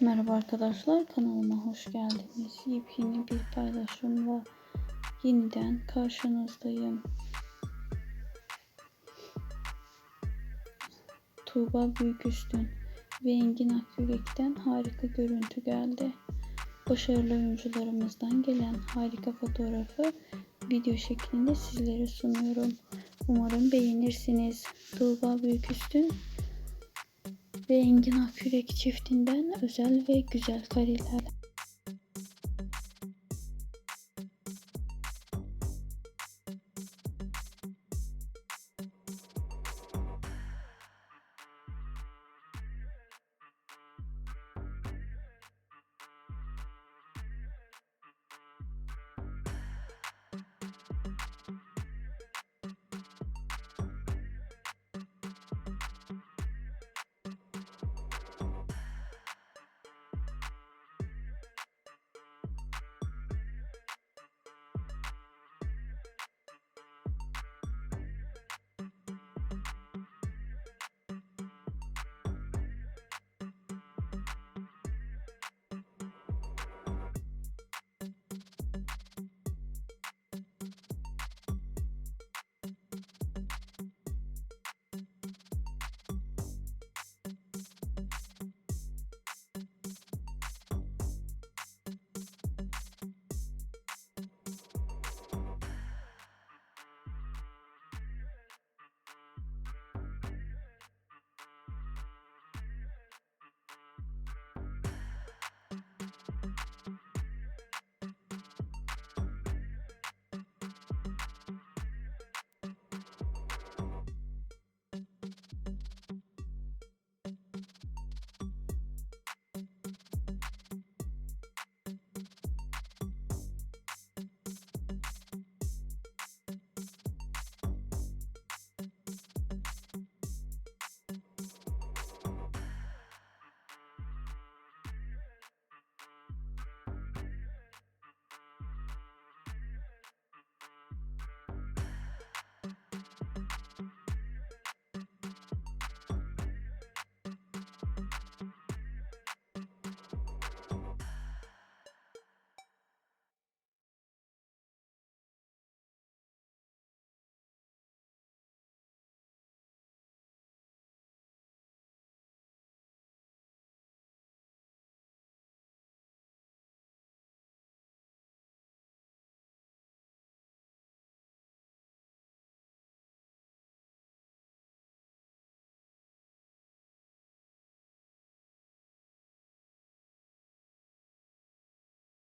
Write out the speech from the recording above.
Merhaba arkadaşlar kanalıma hoş geldiniz. Yepyeni bir paylaşımla yeniden karşınızdayım. Tuğba Büyüküstün ve Engin Akyürek'ten harika görüntü geldi. Başarılı oyuncularımızdan gelen harika fotoğrafı video şeklinde sizlere sunuyorum. Umarım beğenirsiniz. Tuğba Büyüküstün ve Engin Akyürek çiftinden özel ve güzel kareler